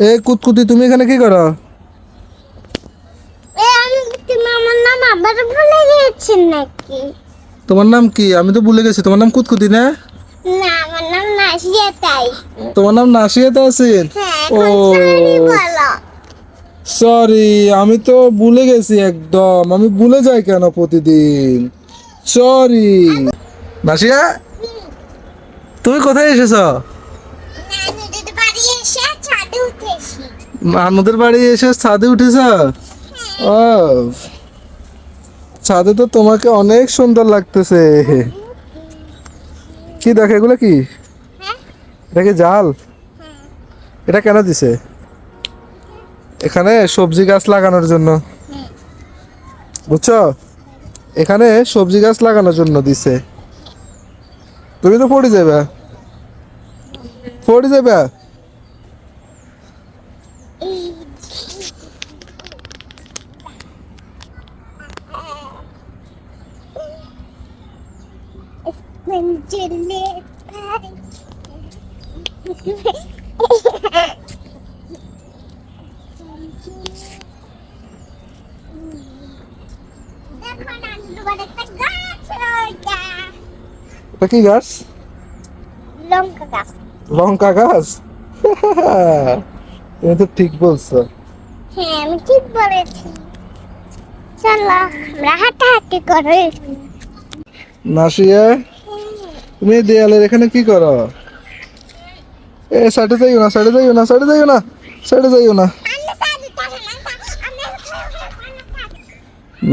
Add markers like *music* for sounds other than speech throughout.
এ কুতকুতি তুমি এখানে কি করো? তোমার নাম কি? আমি তো ভুলে গেছি। তোমার নাম কুতকুতি না? নাম নাসিয়া তোমার নাম হ্যাঁ ও। সরি আমি তো ভুলে গেছি একদম। আমি ভুলে যাই কেন প্রতিদিন? সরি। নাসিয়া তুমি কোথায় এসেছ নানুদের বাড়ি এসে ছাদে উঠেছি আমাদের বাড়ি এসে ছাদে উঠেছ? ও, ছাদে তো তোমাকে অনেক সুন্দর লাগতেছে। কি দেখো এগুলো কি? হ্যাঁ এটা কি জাল? এটা কেন দিছে? এখানে সবজি গাছ লাগানোর জন্য। বুঝছ? এখানে সবজি গাছ লাগানোর জন্য দিছে। তুমি তো পড়ে যাবে পড়ে যাবে বাড়ি একটা গাছ ওইটা এটা কি গাছ? লঙ্কা গাছ। লঙ্কা গাছ? *laughs* তুমি তো ঠিক বলছো। হ্যাঁ আমি ঠিক বলেছি। চলো আমরা হাঁটাহাঁটি করে। নাসিয়া তুমি দেয়ালের এখানে কি করো? এ সাইডে যাইও না সাইডে যাইও না সাইডে যাইও না সাইডে যাইও না।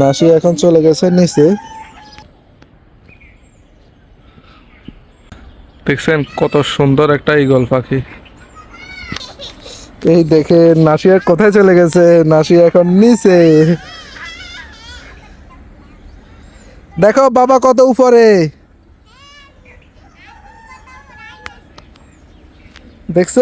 নাসিয়া এখন চলে গেছে নিচে। দেখছেন কত সুন্দর একটা ঈগল পাখি। এই দেখে নাসিয়া কোথায় চলে গেছে? নাসিয়া এখন নিচে। দেখো বাবা কত উপরে। দেখছ?